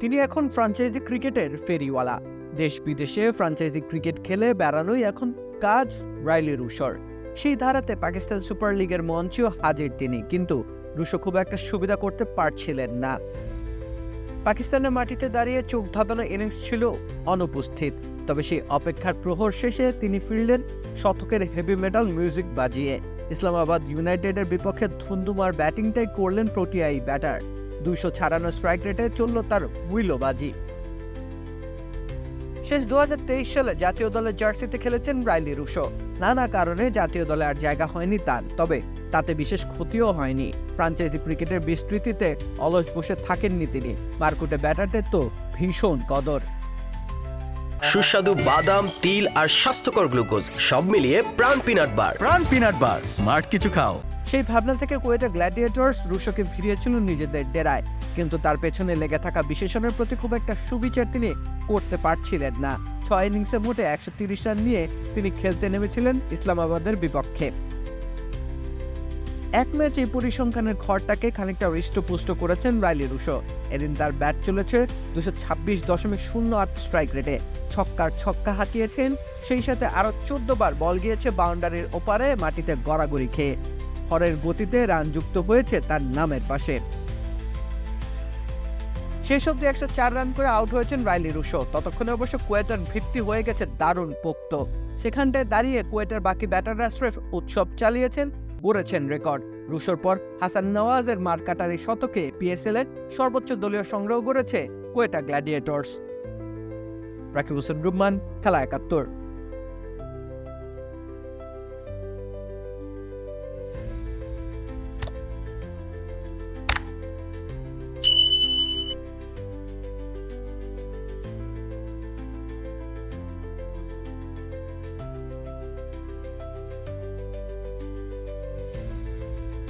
তিনি এখন ফ্রাঞ্চাইজি ক্রিকেটের ফেরিওয়ালা। দেশ বিদেশে ফ্রাঞ্চাইজি ক্রিকেট খেলে বেড়ানোই এখন কাজ রাইলি রুশোর সেই ধারাতে পাকিস্তান সুপার লিগের মঞ্চেও হাজির তিনি, কিন্তু রুশো খুব একটা সুবিধা করতে পারছিলেন না। পাকিস্তানের মাটিতে দাঁড়িয়ে চোখ ধাঁধানো ইনিংস ছিল অনুপস্থিত, তবে সেই অপেক্ষার প্রহর শেষে তিনি ফিরলেন শতকের হেভি মেটাল মিউজিক বাজিয়ে। ইসলামাবাদ ইউনাইটেডের বিপক্ষে ধুন্দুমার ব্যাটিংটাই করলেন প্রোটিয়াই ব্যাটার দুইশো ছাড়ানো স্ট্রাইক রেটে চলল তার উইলো বাজি শেষ দু সালে জাতীয় দলের জার্সিতে খেলেছেন রাইলি রুশো। নানা কারণে জাতীয় দলে আর জায়গা হয়নি তার তবে তাতে বিশেষ ক্ষতিও হয়নি। ফ্রাঞ্চাইজি ক্রিকেটের বিস্তৃতিতে অলস বসে থাকেননি তিনি। মার্কুটে ব্যাটারদের তো ভীষণ কদর। সুস্বাদু বাদাম তিল আর স্বাস্থ্যকর গ্লুকোজ সব মিলিয়ে প্রাণ পিনাট বার। প্রাণ পিনাট বার স্মার্ট কিছু খাও। সেই ভাবনা থেকে কোয়েটা গ্ল্যাডিয়েটর্স রুশোকে ফিরিয়েছিল নিজেদের ডেরায়। কিন্তু তার পেছনে লেগে থাকা বিশেষণের প্রতি খুব একটা সুবিচার তিনি করতে পারছিলেন না। ছয় ইনিংসে মোটে একশো তিরিশ রান নিয়ে তিনি খেলতে নেমেছিলেন ইসলামাবাদের বিপক্ষে। এক ম্যাচ পরিসংখ্যানের ঘরটাকে খানিকটা হৃষ্টপুষ্ট করেছেন রাইলি রুশো। এদিন তার ব্যাট চলেছে দুশো ছাব্বিশ দশমিক শূন্য আট স্ট্রাইক রেটে। ছক্কার ছক্কা হাঁকিয়েছেন সেই সাথে আরও চোদ্দ বার বল গিয়েছে বাউন্ডারির ওপারে মাটিতে গড়াগড়ি খেয়ে। হরের গতিতে রান যুক্ত হয়েছে তার নামের পাশে। শেষ অব্দি একশো চার রান করে আউট হয়েছেন রাইলি রুশো। ততক্ষণে অবশ্য কুয়েটার ভিত্তি হয়ে গেছে দারুণ পোক্ত। সেখানটায় দাঁড়িয়ে কুয়েটার বাকি ব্যাটাররা স্রেফ উৎসব চালিয়েছেন, গড়েছেন রেকর্ড। রুশোর পর হাসান নওয়াজের মার্কাটারি শতকে পিএসএল এর সর্বোচ্চ দলীয় সংগ্রহ করেছে কুয়েটা গ্ল্যাডিয়েটর্স। রাকিব হোসেন রুম্মান খেলা একাত্তর।